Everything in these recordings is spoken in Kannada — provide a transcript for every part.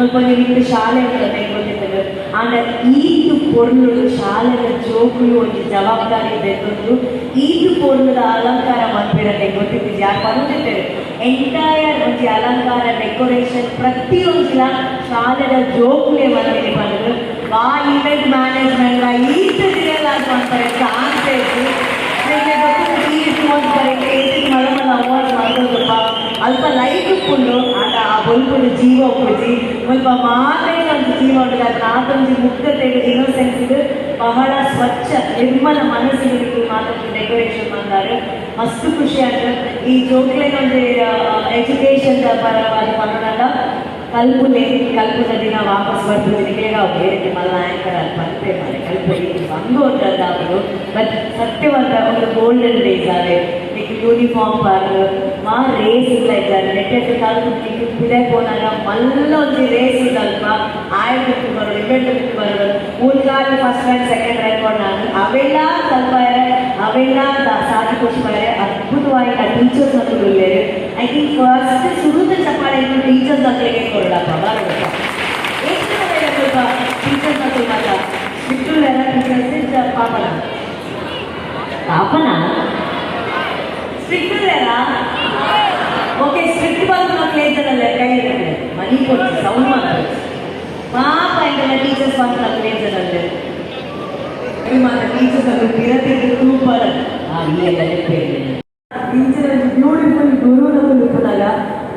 ಸ್ವಲ್ಪ ನಿಮಗೆ ಶಾಲೆ ಇರ್ತದೆ ಗೊತ್ತಿರ್ತದೆ ಆಂಡ ಈತು ಪೊರ್ಲು ಶಾಲೆದ ಜೋಕುಲು ಒಂದು ಜವಾಬ್ದಾರಿ ಬೆಂದು ಈತು ಪೊರ್ಲುದ ಅಲಂಕಾರ ಮಾಡ್ಬಿಡತ್ತೆ ಗೊತ್ತಿದ್ದು ಯಾಕೆ ಬಂದಿರ್ತೇವೆ ಎಂಟೈರ್ ಒಂದು ಅಲಂಕಾರ ಡೆಕೋರೇಷನ್ ಪ್ರತಿಯೊಂದಿನ ಶಾಲೆದ ಜೋಕುಲೆ ಬಂದಿದೆ ಬಂದು ಆ ಇವೆಂಟ್ ಮ್ಯಾನೇಜ್ಮೆಂಟ್ ಈತು ರಿಯಲ್ ಆಗಿ ಮಾಡ್ತಾರೆ ಕಾಣ್ತಾ ಇತ್ತು ನನಗೆ ಗೊತ್ತಿಲ್ಲ ಈ ರೀತಿ ಮಾಡ್ತಾರೆ ಏತಿ ಮಲಮಲ ಅವಾರ್ಡ್ ಮಾಡೋದಪ್ಪ ಅಲ್ಪ ಲೈಫ್ ಫುಲ್ಲು ಬಲ್ಪುಡು ಜೀವ ಕೊಡ್ಸಿ ಸ್ವಲ್ಪ ಮಾತ್ರ ಒಂದು ಜೀವ ಉಂಟು ಅದರ ಆತೊಂದು ಮುಗ್ಧತೆಗೆ ಇನ್ನೋಸೆನ್ಸ್ ಇದು. ಬಹಳ ಸ್ವಚ್ಛ, ನಿರ್ಮಲ ಮನಸ್ಸಿಗೆ ಮಾತೊಂದು ಡೆಕೋರೇಷನ್ ಮಾಡ್ತಾರೆ ಮಸ್ತ್ ಖುಷಿ ಆಗ್ತದೆ ಈ ಜೋಕ್ಲೆಗೆ ಒಂದು ಎಜುಕೇಷನ್ ಪರವಾಗಿ ಮಾಡೋಣ ಕಲ್ಪುಲೆ ಕಲ್ಪದ ದಿನ ವಾಪಸ್ ಬರ್ತದೆ. ನಿಮಗೆ ಬೇರೆ ಮಲ್ಲ ಆ್ಯಂಕರ್ ಅಲ್ಲಿ ಬಂತೆ ಮಾಡಿ. ಕಲ್ಪುಲಿ ಬಂದು ಹೋದದ್ದು ಬಟ್ ಸತ್ಯವಂತ, ಒಂದು ಗೋಲ್ಡನ್ ಡೇಸ್ మీకు యూనిఫామ్ వాళ్ళు మా రేస్ ఇದ್ದಾರೆ ನೆಟ್ಟೆಟ್ಟು ಕಲ್ತಿದ್ದು ಬಿಡೆ ಹೋದಾಗ ಮಲ್ಲೊಂದು ರೇಸ್ ಇದಲ್ಪ ಆಯ್ಕೆ ಬರೋದು ಇವೆಲ್ಲ ಬರೋದು ಉಳ್ಗಾಲ ಫಸ್ಟ್ ರ್ಯಾಂಕ್ ಸೆಕೆಂಡ್ ರ್ಯಾಂಕ್ ನಾನು ಅವೆಲ್ಲ ಕಲ್ಪಾರೆ ಅವೆಲ್ಲ ಸಾಧಿಸ್ಕೊಳ್ತಾರೆ ಅದ್ಭುತವಾಗಿ ಆ ಟೀಚರ್ಸ್ ಮಕ್ಕಳು ಇಲ್ಲೇ ಐ ಥಿಂಕ್ ಫಸ್ಟ್ ಸುರುದ ಚಪ್ಪಾಳೆ ಇನ್ನು ಟೀಚರ್ಸ್ ಮಕ್ಕಳಿಗೆ ಕೊಡಪ್ಪ ಬರೋದು ಸ್ವಲ್ಪ ಟೀಚರ್ಸ್ ಮಕ್ಕಳು ಮಾತ್ರ ಬಿಟ್ಟು ಎಲ್ಲ ಟೀಚರ್ಸ್ ಪಾಪನ ಪಾಪನ ಸ್ಟ್ರಿಕ್ಟ್ ಇಲ್ಲಲ್ಲ ಓಕೆ ಸ್ಟ್ರಿಕ್ಟ್ ಬಂದು ನಾವು ಕ್ಲೇಜರಲ್ಲ ಕೈ ಇರುತ್ತೆ. ಮನಿ ಕೊಟ್ಟು ಸೌಂಡ್ ಮಾಡ್ತಾರೆ ಪಾಪ ಇದೆಲ್ಲ ಟೀಚರ್ಸ್ ಬಂದು ನಾವು ಕ್ಲೇಜರಲ್ಲಿ ಮಾತ್ರ ಟೀಚರ್ಸ್ ಅದು ತಿರತಿದ್ದು ಸೂಪರ್ ಆ ಎಲ್ಲ ಟೀಚರ್ ಬ್ಯೂಟಿಫುಲ್ ಗುರು ನಮಗೆ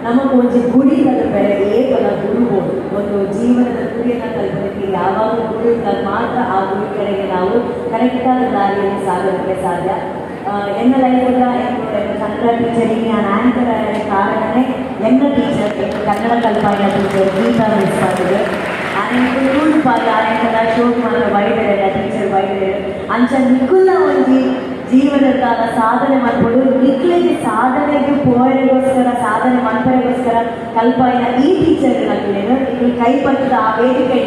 ನಮಗೆ ಒಂದು ಗುರಿ ಬೆಲೆ ಏಕಲ ಗುರುಗಳು ಒಂದು ಜೀವನದ ಗುರಿಯನ್ನು ತಲುಪಲಿಕ್ಕೆ ಯಾವಾಗ ಗುರು ಇದ್ದಾಗ ಮಾತ್ರ ಆ ಗುರಿ ಕಡೆಗೆ ನಾವು ಕರೆಕ್ಟಾದ ದಾರಿಯಲ್ಲಿ ಸಾಗೋದಕ್ಕೆ ಸಾಧ್ಯ. ಎನ್ನ ಲೈಫಲ್ಲ ಕನ್ನಡ ಟೀಚರಿಗೆ ನಾನು ಆ್ಯಂಕರ್ ಆದ ಕಾರಣನೇ ಎನ್ನ ಟೀಚರ್ ಕನ್ನಡ ಕಲ್ಪಾಯ ಟೀಚರ್ ಗೀತಾ ಮಿಸ್ ಮಾಡಿದೆ ಆನೆಂಟು ರೂಲ್ ಪಾದ ಆನೆಂಟಲ್ಲ ಶೋಕ್ ಮಾತ್ರ ಬೈದರೆ ಟೀಚರ್ ಬೈದರೆ ಅಂಚ ನಿಕ್ಕುಲ್ಲ ಒಂಜಿ ಜೀವನದ ಸಾಧನೆ ಮಾಡ್ಬೋದು ನಿಕ್ಲಿಗೆ ಸಾಧನೆಗೆ ಪೋಯರಿಗೋಸ್ಕರ ಸಾಧನೆ ಮನ್ಪರಿಗೋಸ್ಕರ ಕಲ್ಪಾಯಿನ ಈ ಟೀಚರ್ ನಕ್ಲೇನು ಇದು ಕೈ ಪಟ್ಟದ ಆ ವೇದಿಕೆ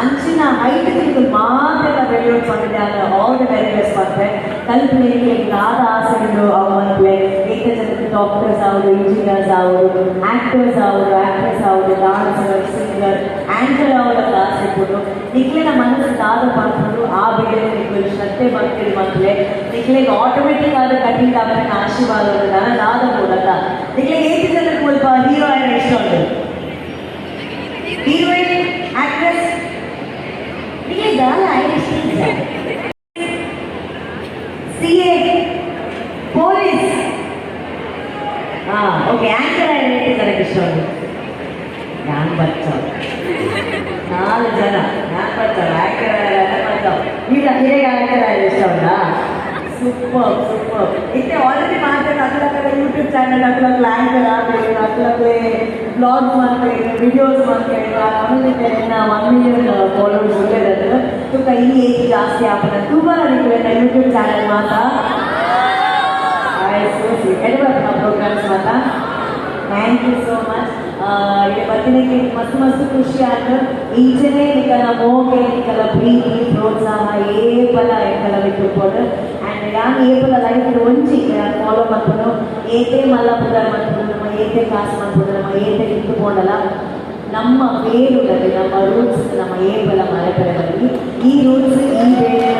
ಅಂಚಿನ ಹೈಟ್ ಇದು ಮಾತ್ರ ನಾವು ಬಂದಿದೆ ಅಂದ್ರೆ ಆಲ್ ದ ವೆರಿ ಬೆಸ್ಟ್ ಮಾಡ್ತಾರೆ ಕಲ್ಪನೆಗೆ ಆದ ಆಸೆಗಳು ಅವು ಮಕ್ಕಳೇ ಏಕ ಜನಕ್ಕೆ ಡಾಕ್ಟರ್ಸ್ ಅವರು ಇಂಜಿನಿಯರ್ಸ್ ಅವರು ಆಕ್ಟರ್ಸ್ ಅವರು ಆಕ್ಟ್ರೆಸ್ ಅವರು ಡಾನ್ಸರ್ ಸಿಂಗರ್ ಆಂಕರ್ ಅವರ ಕ್ಲಾಸ್ ಇಟ್ಬಿಟ್ಟು ನಿಕ್ಲಿನ ಮನಸ್ಸು ದಾದ ಮಾಡಿಕೊಂಡು ಆ ಬೇರೆ ನಿಕ್ಲು ಶ್ರದ್ಧೆ ಮಾಡ್ತೀರಿ ಮಕ್ಕಳೇ. ನಿಕ್ಲಿಗೆ ಆಟೋಮೆಟಿಕ್ ಆದ ಕಟ್ಟಿಂಗ್ ಅವನ ಆಶೀರ್ವಾದ ನಾನು ದಾದ ಮೂಲಕ. ನಿಕ್ಲಿಗೆ ಏಕೆ ಜನಕ್ಕೆ ಸ್ವಲ್ಪ ಹೀರೋ ಆ್ಯಂಡ್ ಉಂಟು heroine actress. Dear girl, Irish teacher. CA. Police. Ah, okay, anchor I related correct. Ram Bachchan. Super super ಇತ್ತೆ ಆಲ್ರೆಡಿ ಮಾತಾಡ Akkalakkala YouTube channel Akkalakkala anchor ಆಗಬೇಕು ಅಕ್ಕಲಕ್ಕಲೆ ಬ್ಲಾಗ್ಸ್ ಮಾಡ್ಬೇಕು ವಿಡಿಯೋಸ್ ಮಾಡ್ಬೇಕು ಆಮೇಲೆ ನಾವು ಒನ್ ಮಿಲಿಯನ್ ಫಾಲೋವರ್ಸ್ ಒಳ್ಳೆಯದು ತುಕ ಈ ಏಜ್ ಜಾಸ್ತಿ ಆಗ್ತದೆ ತುಂಬ ಅದಕ್ಕೆ ಯೂಟ್ಯೂಬ್ ಚಾನಲ್ ಮಾತಾ ಆಯ್ತು ಎಡಬರ್ತ programmes Mata thank you so much ಇಲ್ಲಿ ಬರ್ತಿದ್ದಕ್ಕೆ ಮಸ್ತ್ ಮಸ್ತ್ ಖುಷಿ ಆಯ್ತು ಈಚೆನೇ ನಿಕಲ ಮೋಗೆ ನಿಕಲ ಪ್ರೀತಿ ಪ್ರೋತ್ಸಾಹ ಏಪಲ ಎಂಕಲ ಬಿಟ್ಟುಕೊಂಡು ಯಾನ್ ಏಪಲ ಲೈಫ್ ಫಾಲೋ ಮಾಡ್ಕೊಂಡು ಏತೆ ಮಲ್ಲ ಪುದರ್ ಮಾಡ್ಕೊಂಡು ನಮ್ಮ ಏತೆ ಕ್ಲಾಸ್ ಮಾಡ್ಕೊಂಡು ನಮ್ಮ ಏತೆ ನಿಂತುಕೊಂಡಲ್ಲ ನಮ್ಮ ಬೇರುಗಳಲ್ಲಿ, ನಮ್ಮ ರೂಟ್ಸ್ ನಮ್ಮ ಏಪಲ ಮಲೆ ಈ ರೂಟ್ಸ್ ಈ ಬೇರೆ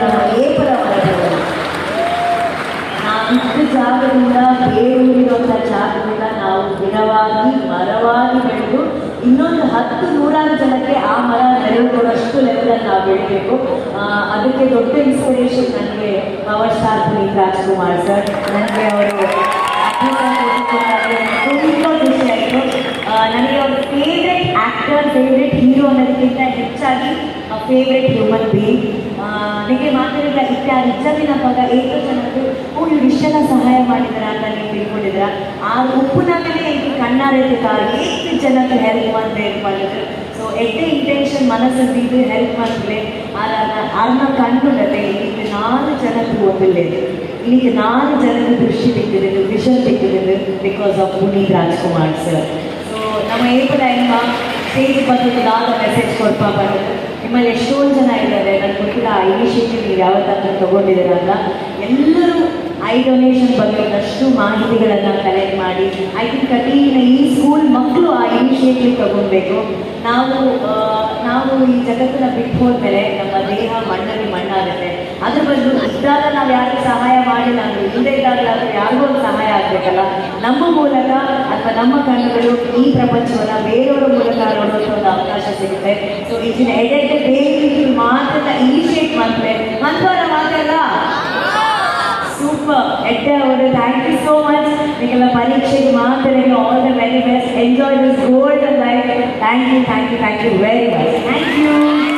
ಹತ್ತು ಜನಕ್ಕೆ ಆ ಮರ ನೆರವು ಕೊಡೋಷ್ಟು ಲೆವೆಲಲ್ಲಿ ನಾವು ಬೆಳಿಬೇಕು. ಅದಕ್ಕೆ ದೊಡ್ಡ ಇನ್ಸ್ಪಿರೇಷನ್ ನನಗೆ power star Puneeth Rajkumar sir ನನಗೆ ಅವರು ತುಂಬ ಖುಷಿ ಆಯಿತು ನನಗೆ ಅವ್ರ ಫೇವ್ರೆಟ್ ಆ್ಯಕ್ಟರ್ ಫೇವ್ರೆಟ್ ಹೀರೋ ಅನ್ನೋದಕ್ಕಿಂತ ಹೆಚ್ಚಾಗಿ ಫೇವ್ರೆಟ್ ಹ್ಯೂಮನ್ ಬೀಯಿಂಗ್ ನನಗೆ ಮಾತಾಡಿದ ಇತ್ತ ನಿಜವಿನ ನಮ್ಮಾಗ ಏಕೋ ಜನರು ಓ ವಿಷನ ಸಹಾಯ ಮಾಡಿದ್ರ ಅಂತ ನೀವು ತಿಳ್ಕೊಂಡಿದ್ರ ಆ ಉಪ್ಪುನಾಗಲೇ ಇದು ಕಣ್ಣಾರೈತಿದ್ದಾರೆ ಎಷ್ಟು ಜನಕ್ಕೆ ಹೆಲ್ಪ್ ಮಾಡಬೇಕು ಮಾಡಿದ್ರು ಸೊ ಎಟ್ಟೆ ಇಂಟೆನ್ಷನ್ ಮನಸ್ಸಲ್ಲಿ ಇದು ಹೆಲ್ಪ್ ಮಾಡ್ತಿದೆ ಅದನ್ನ ಕಂಡುಂಡದೆ ಇಲ್ಲಿ ನಾಲ್ಕು ಜನಕ್ಕೆ ಓದಿಲ್ಲ ಇಲ್ಲಿಗೆ ನಾಲ್ಕು ಜನಕ್ಕೆ ದೃಷ್ಟಿ ತೆಗೆದಿದ್ದು vision ತೆಗೆದಿದ್ದು because of Puneeth Rajkumar sir so ನಮ್ಮ ಏಪದ ಎಂಬ ಸ್ಟೇಜ್ ಬಂದು ದಾದ ಮೆಸೇಜ್ ಕೊಡ್ಪಾ ಬಂದಿದ್ದು ನಿಮ್ಮಲ್ಲಿ ಎಷ್ಟೊಂದು ಜನ ಇದ್ದಾರೆ ನನಗೆ ಗೊತ್ತಿಲ್ಲ ಆ ಇನಿಷಿಯೇಟಿವ್ ನೀವು ಯಾವತ್ತಾದ್ರೂ ತೊಗೊಂಡಿದ್ದೀರ ಅಂತ ಎಲ್ಲರೂ ಐ ಡೊನೇಷನ್ ಬಗ್ಗೆ ಒಂದಷ್ಟು ಮಾಹಿತಿಗಳನ್ನು ಕಲೆಕ್ಟ್ ಮಾಡಿ ಐ ಥಿಂಕ್ ಅಟೀನ್ ಈ ಸ್ಕೂಲ್ ಮಕ್ಕಳು ಆ ಇನಿಷಿಯೇಟಿವ್ ತಗೊಳ್ಬೇಕು ನಾವು ನಾವು ಈ ಜಗತ್ತನ್ನ ಬಿಟ್ಟು ಹೋದ್ಮೇಲೆ ನಮ್ಮ ದೇಹ ಮಣ್ಣಲ್ಲಿ ಮಣ್ಣಾಗುತ್ತೆ. ಅದ್ರ ಬದಲು ಇದ್ದಾಗ ನಾವು ಯಾರಿಗೂ ಸಹಾಯ ಮಾಡಿ ನಾವು ಇಲ್ಲದೆ ಇದ್ದಾಗಲಾದ್ರೂ ಯಾರಿಗೂ ಒಂದು ಸಹಾಯ ಆಗಬೇಕಲ್ಲ? ನಮ್ಮ ಮೂಲಕ ಅಥವಾ ನಮ್ಮ ಕಣ್ಣುಗಳು ಈ ಪ್ರಪಂಚವನ್ನು ಬೇರೆಯವರ ಮೂಲಕ ನೋಡುವಂಥ ಒಂದು ಅವಕಾಶ ಸಿಗುತ್ತೆ. ಸೊ ಇದನ್ನ ಎಡೆಡ್ ನಿಮಗೆಲ್ಲ ಪರೀಕ್ಷೆಗೆ ಮಾತ್ರ all the very best enjoy this golden life thank you thank you thank you very much thank you